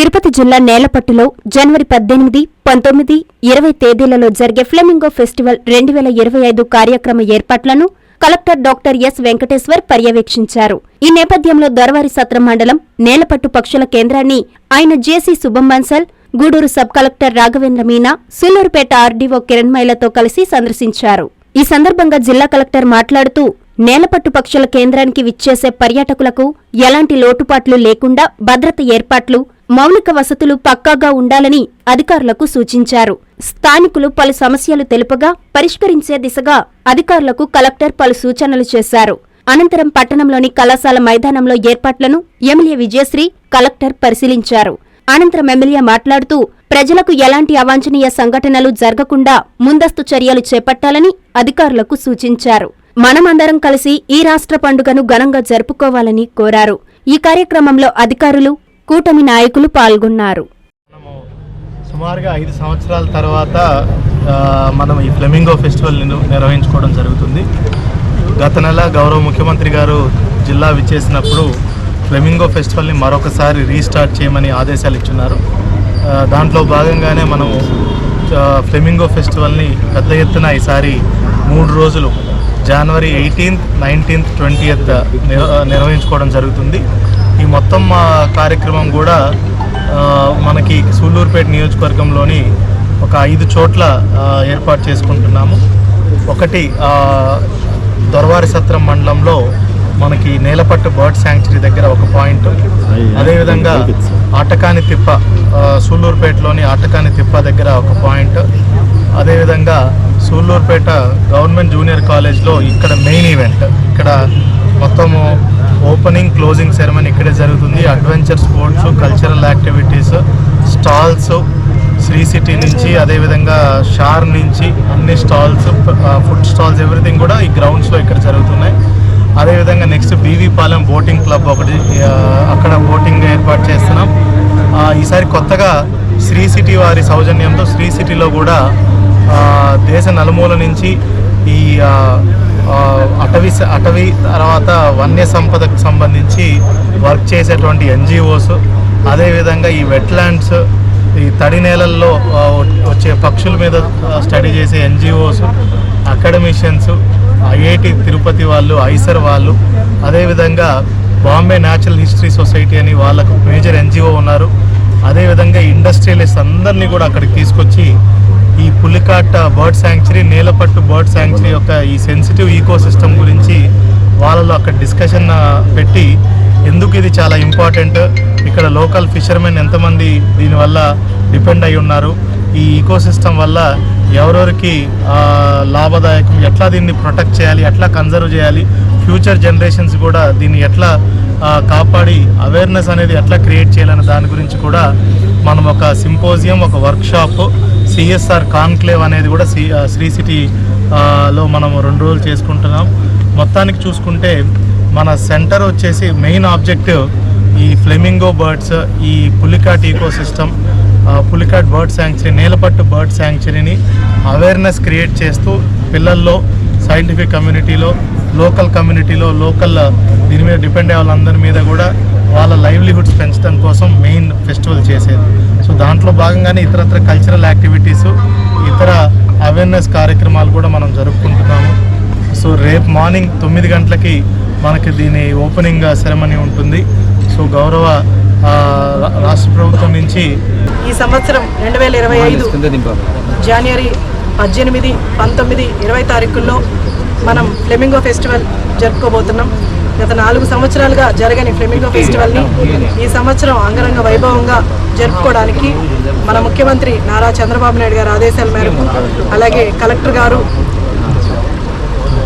తిరుపతి జిల్లా నేలపట్టులో జనవరి పద్దెనిమిది పంతొమ్మిది ఇరవై తేదీలలో జరిగే ఫ్లెమింగో ఫెస్టివల్ రెండు వేల ఇరవై ఐదు కార్యక్రమ ఏర్పాట్లను కలెక్టర్ డాక్టర్ ఎస్ వెంకటేశ్వర్ పర్యవేక్షించారు. ఈ నేపథ్యంలో దొరవారి సత్రం మండలం నేలపట్టు పక్షుల కేంద్రాన్ని ఆయన JC Shubham Bansal Gudur sub collector Raghavendra Meena Sullurpeta RDO కిరణ్మయిలతో కలిసి సందర్శించారు. ఈ సందర్భంగా జిల్లా కలెక్టర్ మాట్లాడుతూ నేలపట్టు పక్షుల కేంద్రానికి విచ్చేసే పర్యాటకులకు ఎలాంటి లోటుపాట్లు లేకుండా భద్రత ఏర్పాట్లు మౌలిక వసతులు పక్కాగా ఉండాలని అధికారులకు సూచించారు. స్థానికులు పలు సమస్యలు తెలుపగా పరిష్కరించే దిశగా అధికారులకు కలెక్టర్ పలు సూచనలు చేశారు. అనంతరం పట్టణంలోని కళాశాల మైదానంలో ఏర్పాట్లను ఎమ్మెల్యే విజయశ్రీ కలెక్టర్ పరిశీలించారు. అనంతరం ఎమ్మెల్యే మాట్లాడుతూ ప్రజలకు ఎలాంటి అవాంఛనీయ సంఘటనలు జరగకుండా ముందస్తు చర్యలు చేపట్టాలని అధికారులకు సూచించారు. మనమందరం కలిసి ఈ రాష్ట్ర పండుగను ఘనంగా జరుపుకోవాలని కోరారు. ఈ కార్యక్రమంలో అధికారులు కూటమి నాయకులు పాల్గొన్నారు. సుమారుగా ఐదు సంవత్సరాల తర్వాత మనం ఈ ఫ్లెమింగో ఫెస్టివల్ నిర్వహించుకోవడం జరుగుతుంది. గత నెల గౌరవ ముఖ్యమంత్రి గారు జిల్లా విచ్చేసినప్పుడు ఫ్లెమింగో ఫెస్టివల్ని మరొకసారి రీస్టార్ట్ చేయమని ఆదేశాలు ఇచ్చున్నారు. దాంట్లో భాగంగానే మనము ఫ్లెమింగో ఫెస్టివల్ని పెద్ద ఎత్తున ఈసారి మూడు రోజులు జనవరి ఎయిటీన్త్ నైన్టీన్త్ ట్వంటీయత్ నిర్వహించుకోవడం జరుగుతుంది. ఈ మొత్తం కార్యక్రమం కూడా మనకి సూళ్ళూరుపేట నియోజకవర్గంలోని ఒక ఐదు చోట్ల ఏర్పాటు చేసుకుంటున్నాము. ఒకటి దొరవారి సత్రం మండలంలో మనకి నేలపట్టు బర్డ్ శాంక్చురీ దగ్గర ఒక పాయింట్. అదేవిధంగా ఆటకాని తిప్ప సూళ్ళూరుపేటలోని ఆటకాని తిప్ప దగ్గర ఒక పాయింట్. అదేవిధంగా సూళ్ళూరుపేట గవర్నమెంట్ జూనియర్ కాలేజ్లో ఇక్కడ మెయిన్ ఈవెంట్. ఇక్కడ ఓపెనింగ్ క్లోజింగ్ సెరమనీ ఇక్కడే జరుగుతుంది. Adventure sports cultural activities stalls Sri city నుంచి అదేవిధంగా షార్ నుంచి అన్ని స్టాల్స్ ఫుడ్ స్టాల్స్ ఎవ్రీథింగ్ కూడా ఈ గ్రౌండ్స్లో ఇక్కడ జరుగుతున్నాయి. అదేవిధంగా నెక్స్ట్ బీవీపాలెం బోటింగ్ క్లబ్ ఒకటి అక్కడ బోటింగ్ ఏర్పాటు చేస్తున్నాం. ఈసారి కొత్తగా శ్రీ సిటీ వారి సౌజన్యంతో శ్రీ సిటీలో కూడా దేశ నలుమూల నుంచి ఈ అటవీ స- అటవీ తర్వాత వన్య సంపదకు సంబంధించి వర్క్ చేసేటువంటి ఎన్జిఓస్ అదేవిధంగా ఈ వెట్లాండ్స్ ఈ తడి నేలల్లో వచ్చే పక్షుల మీద స్టడీ చేసే ఎన్జిఓస్ అకాడమిషియన్స్ ఐఐటి తిరుపతి వాళ్ళు ఐసర్ వాళ్ళు అదేవిధంగా బాంబే న్యాచురల్ హిస్టరీ సొసైటీ అని వాళ్ళకు మేజర్ ఎన్జిఓ ఉన్నారు. అదేవిధంగా ఇండస్ట్రియలిస్ట్ అందరినీ కూడా అక్కడికి తీసుకొచ్చి Pulicat bird sanctuary Nelapattu bird sanctuary యొక్క ఈ సెన్సిటివ్ ఈకో సిస్టమ్ గురించి వాళ్ళలో అక్కడ డిస్కషన్ పెట్టి ఎందుకు ఇది చాలా ఇంపార్టెంట్ ఇక్కడ లోకల్ ఫిషర్మెన్ ఎంతమంది దీనివల్ల డిపెండ్ అయి ఉన్నారు? ఈ ఈకో సిస్టమ్ వల్ల ఎవరెవరికి లాభదాయకం ఎట్లా దీన్ని ప్రొటెక్ట్ చేయాలి? ఎట్లా కన్జర్వ్ చేయాలి? ఫ్యూచర్ జనరేషన్స్ కూడా దీన్ని ఎట్లా కాపాడి అవేర్నెస్ అనేది ఎట్లా క్రియేట్ చేయాలనే దాని గురించి కూడా మనం ఒక సింపోజియం ఒక వర్క్షాప్ సిఎస్ఆర్ కాన్క్లేవ్ అనేది కూడా సి శ్రీ సిటీ లో మనం రెండు రోజులు చేసుకుంటున్నాం. మొత్తానికి చూసుకుంటే మన సెంటర్ వచ్చేసి మెయిన్ ఆబ్జెక్టివ్ ఈ ఫ్లెమింగో బర్డ్స్ ఈ Pulicat eco system Pulicat bird sanctuary Nelapattu bird శాంక్చరీని awareness create చేస్తూ పిల్లల్లో సైంటిఫిక్ కమ్యూనిటీలో లోకల్ కమ్యూనిటీలో లోకల్ దీని మీద డిపెండ్ అయ్యే వాళ్ళందరి మీద కూడా వాళ్ళ లైవ్లీహుడ్స్ పెంచడం కోసం మెయిన్ ఫెస్టివల్ చేసేది. సో దాంట్లో భాగంగానే ఇతరత్ర కల్చరల్ యాక్టివిటీస్ ఇతర అవేర్నెస్ కార్యక్రమాలు కూడా మనం జరుపుకుంటున్నాము. సో రేపు మార్నింగ్ తొమ్మిది గంటలకి మనకి దీని ఓపెనింగ్ సెరమనీ ఉంటుంది. సో గౌరవ రాష్ట్ర ప్రభుత్వం నుంచి ఈ సంవత్సరం రెండు వేల ఇరవై ఐదు జనవరి పద్దెనిమిది పంతొమ్మిది ఇరవై తారీఖుల్లో మనం ఫ్లెమింగో ఫెస్టివల్ జరుపుకోబోతున్నాం. గత నాలుగు సంవత్సరాలుగా జరగని ఫ్లెమింగో ఫెస్టివల్ని ఈ సంవత్సరం అంగరంగ వైభవంగా జరుపుకోవడానికి మన ముఖ్యమంత్రి నారా చంద్రబాబు నాయుడు గారి ఆదేశాల మేరకు అలాగే కలెక్టర్ గారు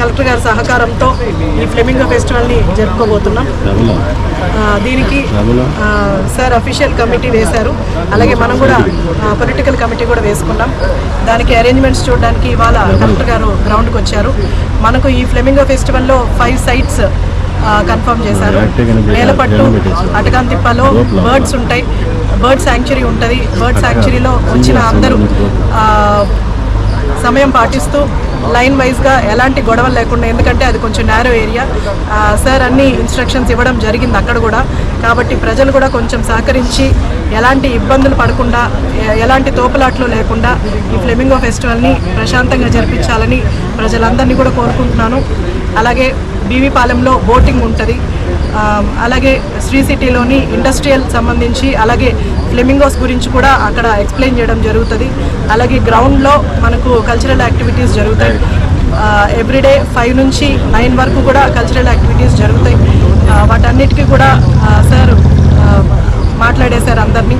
కలెక్టర్ గారి సహకారంతో ఈ ఫ్లెమింగో ఫెస్టివల్ని జరుపుకోబోతున్నాం. దీనికి సార్ అఫీషియల్ కమిటీ వేశారు. అలాగే మనం కూడా పొలిటికల్ కమిటీ కూడా వేసుకున్నాం. దానికి అరేంజ్మెంట్స్ చూడడానికి ఇవాళ కలెక్టర్ గారు గ్రౌండ్కి వచ్చారు మనకు ఈ ఫ్లెమింగో ఫెస్టివల్లో ఫైవ్ సైట్స్ కన్ఫర్మ్ చేశారు. నేలపట్టు అటకాంతిప్పలో బర్డ్స్ ఉంటాయి. బర్డ్ శాంక్చురీ ఉంటుంది. బర్డ్ శాంక్చురీలో వచ్చిన అందరూ సమయం పాటిస్తూ లైన్ వైజ్గా ఎలాంటి గొడవలు లేకుండా ఎందుకంటే అది కొంచెం నేరో ఏరియా సార్ అన్ని ఇన్స్ట్రక్షన్స్ ఇవ్వడం జరిగింది అక్కడ కూడా. కాబట్టి ప్రజలు కూడా కొంచెం సహకరించి ఎలాంటి ఇబ్బందులు పడకుండా ఎలాంటి తోపులాట్లు లేకుండా ఈ ఫ్లెమింగో ఫెస్టివల్ని ప్రశాంతంగా జరిపించాలని ప్రజలందరినీ కూడా కోరుకుంటున్నాను. అలాగే బీవీపాలెంలో బోటింగ్ ఉంటుంది. అలాగే శ్రీ సిటీలోని ఇండస్ట్రియల్ సంబంధించి అలాగే ఫ్లెమింగోస్ గురించి కూడా అక్కడ ఎక్స్ప్లెయిన్ చేయడం జరుగుతుంది. అలాగే గ్రౌండ్లో మనకు కల్చరల్ యాక్టివిటీస్ జరుగుతాయి. ఎవ్రీడే ఫైవ్ నుంచి నైన్ వరకు కూడా కల్చరల్ యాక్టివిటీస్ జరుగుతాయి. వాటన్నిటికీ కూడా సార్ మాట్లాడేశారు అందరినీ.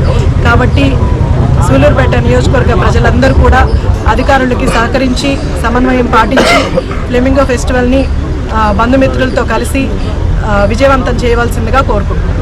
కాబట్టి సూలూరుపేట నియోజకవర్గ ప్రజలందరూ కూడా అధికారులకి సహకరించి సమన్వయం పాటించి ఫ్లెమింగో ఫెస్టివల్ని బంధుమిత్రులతో కలిసి విజయవంతం చేయవలసిందిగా కోరుకుంటున్నాను